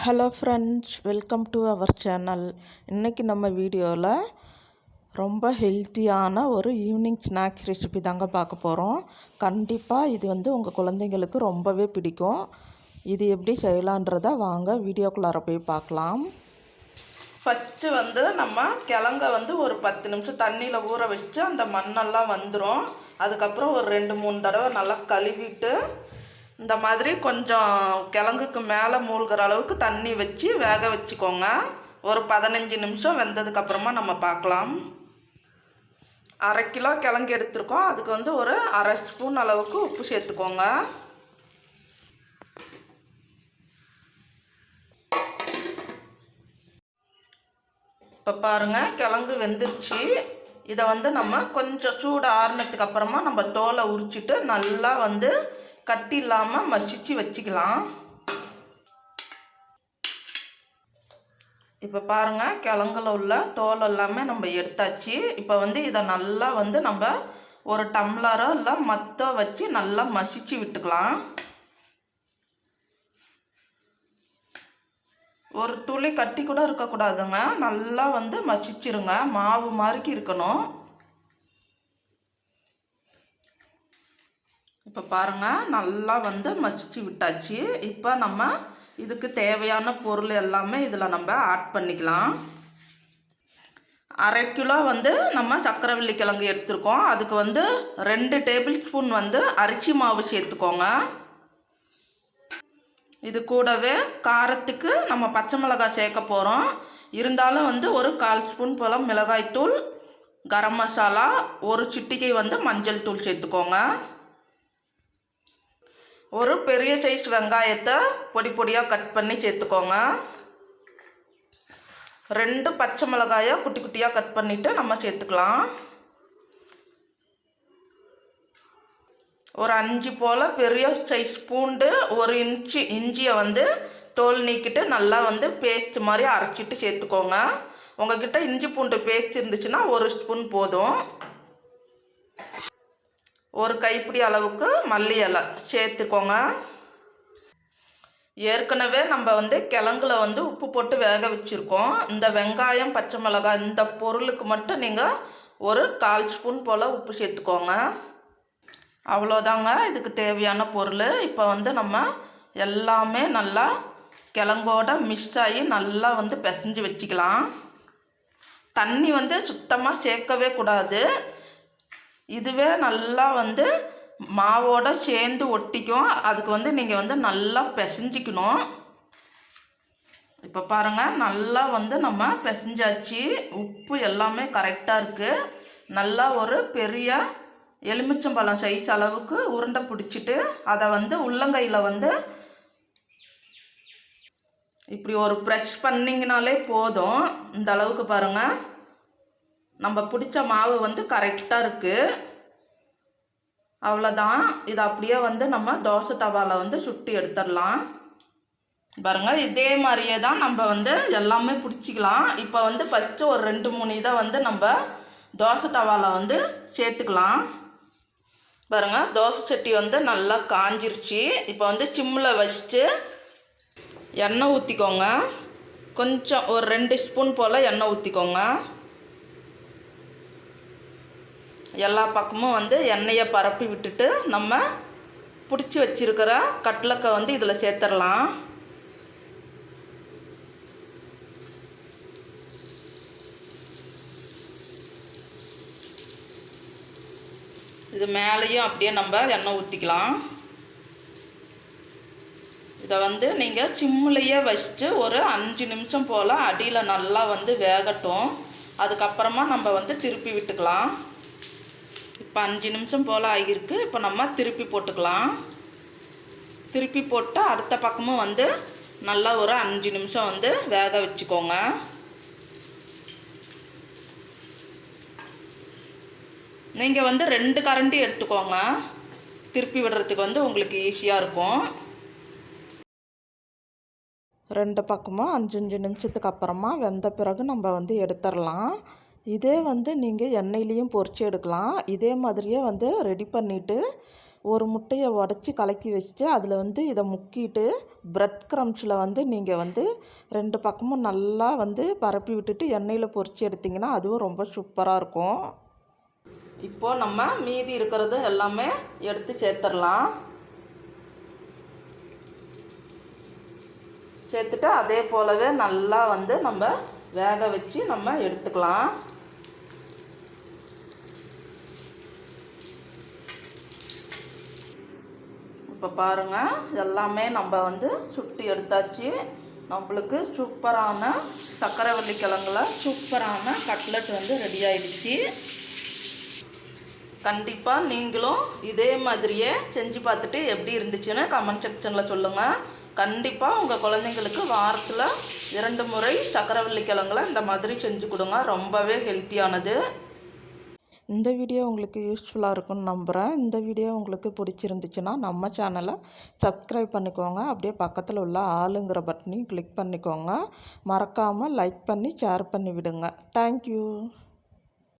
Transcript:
Hello friends welcome to our channel இன்றைக்கி நம்ம வீடியோவில் ரொம்ப ஹெல்த்தியான ஒரு ஈவினிங் ஸ்நாக்ஸ் ரெசிபி தாங்க பார்க்க போகிறோம் கண்டிப்பாக இது வந்து உங்கள் குழந்தைங்களுக்கு ரொம்பவே பிடிக்கும். இது எப்படி செய்யலான்றத வாங்க வீடியோக்குள்ளார போய் பார்க்கலாம். ஃபஸ்ட்டு வந்து நம்ம கிழங்க வந்து ஒரு பத்து நிமிஷம் தண்ணியில் ஊற வச்சு அந்த மண்ணெல்லாம் வந்துடும் அதுக்கப்புறம் ஒரு ரெண்டு மூணு தடவை நல்லா கழுவிட்டு இந்த மாதிரி கொஞ்சம் கிழங்குக்கு மேலே மூழ்கிற அளவுக்கு தண்ணி வச்சு வேக வச்சுக்கோங்க. ஒரு பதினஞ்சு நிமிஷம் வெந்ததுக்கப்புறமா நம்ம பார்க்கலாம். அரை கிலோ கிழங்கு எடுத்துருக்கோம். அதுக்கு வந்து ஒரு அரை ஸ்பூன் அளவுக்கு உப்பு சேர்த்துக்கோங்க. இப்போ பாருங்கள் கிழங்கு வெந்துருச்சு. இதை வந்து நம்ம கொஞ்சம் சூடு ஆறுனதுக்கு அப்புறமா நம்ம தோலை உரிச்சிட்டு நல்லா வந்து கட்டி இல்லாமல் மசிச்சு வச்சுக்கலாம். இப்போ பாருங்கள் கிழங்குல உள்ள தோல் எல்லாமே நம்ம எடுத்தாச்சு. இப்போ வந்து இதை நல்லா வந்து நம்ம ஒரு டம்ளரோ இல்லை மத்தோ வச்சு நல்லா மசிச்சு விட்டுக்கலாம். ஒரு துளி கட்டி கூட இருக்கக்கூடாதுங்க. நல்லா வந்து மசிச்சிருங்க. மாவு மாதிரிக்கு இருக்கணும். இப்போ பாருங்கள் நல்லா வந்து மசிச்சு விட்டாச்சு. இப்போ நம்ம இதுக்கு தேவையான பொருள் எல்லாமே இதில் நம்ம ஆட் பண்ணிக்கலாம். அரை கிலோ வந்து நம்ம சக்கரவள்ளி கிழங்கு எடுத்துருக்கோம். அதுக்கு வந்து ரெண்டு டேபிள் ஸ்பூன் வந்து அரிசி மாவு சேர்த்துக்கோங்க. இது கூடவே காரத்துக்கு நம்ம பச்சை மிளகாய் சேர்க்க போகிறோம் இருந்தாலும் வந்து ஒரு கால் ஸ்பூன் போல் மிளகாய்த்தூள் கரம் மசாலா ஒரு சிட்டிகை வந்து மஞ்சள் தூள் சேர்த்துக்கோங்க. ஒரு பெரிய சைஸ் வெங்காயத்தை பொடி பொடியாக கட் பண்ணி சேர்த்துக்கோங்க. ரெண்டு பச்சை மிளகாயை குட்டி குட்டியாக கட் பண்ணிவிட்டு நம்ம சேர்த்துக்கலாம். ஒரு அஞ்சு போல் பெரிய சைஸ் பூண்டு ஒரு இன்ச்சு இஞ்சியை வந்து தோல் நீக்கிட்டு நல்லா வந்து பேஸ்ட் மாதிரி அரைச்சிட்டு சேர்த்துக்கோங்க. உங்ககிட்ட இஞ்சி பூண்டு பேஸ்ட் இருந்துச்சுன்னா ஒரு ஸ்பூன் போதும். ஒரு கைப்பிடி அளவுக்கு மல்லி இலை சேர்த்துக்கோங்க. ஏற்கனவே நம்ம வந்து கிழங்குல வந்து உப்பு போட்டு வேக வச்சுருக்கோம். இந்த வெங்காயம் பச்சை மிளகாய் இந்த பொருளுக்கு மட்டும் நீங்கள் ஒரு கால் ஸ்பூன் போல் உப்பு சேர்த்துக்கோங்க. அவ்வளோதாங்க இதுக்கு தேவையான பொருள். இப்போ வந்து நம்ம எல்லாமே நல்லா கிழங்கோட மிக்ஸ் ஆகி நல்லா வந்து பிசைஞ்சு வச்சுக்கலாம். தண்ணி வந்து சுத்தமாக சேர்க்கவே கூடாது. இதுவே நல்லா வந்து மாவோட சேர்ந்து ஒட்டிக்கும். அதுக்கு வந்து நீங்கள் வந்து நல்லா பிசைஞ்சிக்கணும். இப்போ பாருங்கள் நல்லா வந்து நம்ம பிசைஞ்சாச்சு. உப்பு எல்லாமே கரெக்டாக இருக்குது நல்லா ஒரு பெரிய எலுமிச்சம்பழம் சைஸ் அளவுக்கு உருண்டை பிடிச்சிட்டு அதை வந்து உள்ளங்கையில் வந்து இப்படி ஒரு ப்ரெஷ் பண்ணிங்கனாலே போதும். இந்த அளவுக்கு பாருங்கள் நம்ம பிடிச்ச மாவு வந்து கரெக்டாக இருக்குது அவ்வளோதான் இதை அப்படியே வந்து நம்ம தோசை தவாவில் வந்து சுட்டி எடுத்துடலாம். பாருங்கள் இதே மாதிரியே தான் நம்ம வந்து எல்லாமே பிடிச்சிக்கலாம். இப்போ வந்து ஃபஸ்ட்டு ஒரு ரெண்டு மூணு இதை வந்து நம்ம தோசை தவாவில் வந்து சேர்த்துக்கலாம். பாருங்கள் தோசை சட்டி வந்து நல்லா காஞ்சிருச்சு. இப்போ வந்து சிம்மில் வச்சுட்டு எண்ணெய் ஊற்றிக்கோங்க கொஞ்சம் ஒரு ரெண்டு ஸ்பூன் போல் எண்ணெய் ஊற்றிக்கோங்க எல்லா பக்கமும் வந்து எண்ணெயை பரப்பி விட்டுட்டு நம்ம பிடிச்சி வச்சுருக்கிற கட்லக்கை வந்து இதில் சேர்த்துடலாம். இது மேலேயும் அப்படியே நம்ம எண்ணெய் ஊற்றிக்கலாம். இதை வந்து நீங்கள் சிம்முலையே வச்சுட்டு ஒரு அஞ்சு நிமிஷம் போல் அடியில் நல்லா வந்து வேகட்டும். அதுக்கப்புறமா நம்ம வந்து திருப்பி விட்டுக்கலாம். இப்போ அஞ்சு நிமிஷம் போல் ஆகியிருக்கு. இப்போ நம்ம திருப்பி போட்டுக்கலாம். திருப்பி போட்டு அடுத்த பக்கமும் வந்து நல்லா ஒரு அஞ்சு நிமிஷம் வந்து வேக வச்சுக்கோங்க. நீங்கள் வந்து ரெண்டு கரண்டி எடுத்துக்கோங்க. திருப்பி விடுறதுக்கு வந்து உங்களுக்கு ஈஸியாக இருக்கும். ரெண்டு பக்கமும் அஞ்சு அஞ்சு நிமிஷத்துக்கு அப்புறமா வெந்த பிறகு நம்ம வந்து எடுத்துடலாம். இதே வந்து நீங்கள் எண்ணெயிலையும் பொறிச்சு எடுக்கலாம். இதே மாதிரியே வந்து ரெடி பண்ணிவிட்டு ஒரு முட்டையை உடச்சி கலக்கி வச்சுட்டு அதில் வந்து இதை முக்கிட்டு ப்ரெட் க்ரம்ஸில் வந்து நீங்கள் வந்து ரெண்டு பக்கமும் நல்லா வந்து பரப்பி விட்டுட்டு எண்ணெயில் பொறிச்சு எடுத்திங்கன்னா அதுவும் ரொம்ப சூப்பராக இருக்கும். இப்போது நம்ம மீதி இருக்கிறது எல்லாமே எடுத்து சேர்த்துடலாம். சேர்த்துட்டு அதே போலவே நல்லா வந்து நம்ம வேக வச்சு நம்ம எடுத்துக்கலாம். இப்போ பாருங்கள் எல்லாமே நம்ம வந்து சுட்டி எடுத்தாச்சு. நம்மளுக்கு சூப்பரான சக்கரை வள்ளிக்கிழங்குல சூப்பரான கட்லெட் வந்து ரெடி ஆயிடுச்சு. கண்டிப்பாக நீங்களும் இதே மாதிரியே செஞ்சு பார்த்துட்டு எப்படி இருந்துச்சுன்னு கமெண்ட் செக்ஷனில் சொல்லுங்கள் கண்டிப்பாக உங்கள் குழந்தைங்களுக்கு வாரத்தில் இரண்டு முறை சக்கரவள்ளி கிழங்குல இந்த மாதிரி செஞ்சு கொடுங்க. ரொம்பவே ஹெல்த்தியானது இந்த வீடியோ உங்களுக்கு யூஸ்ஃபுல்லாக இருக்கும்னு நம்புகிறேன் இந்த வீடியோ உங்களுக்கு பிடிச்சிருந்துச்சுன்னா நம்ம சேனலை சப்ஸ்கிரைப் பண்ணிக்கோங்க. அப்படியே பக்கத்தில் உள்ள ஆளுங்கிற பட்டனையும் கிளிக் பண்ணிக்கோங்க. மறக்காமல் லைக் பண்ணி ஷேர் பண்ணி விடுங்க தேங்க்யூ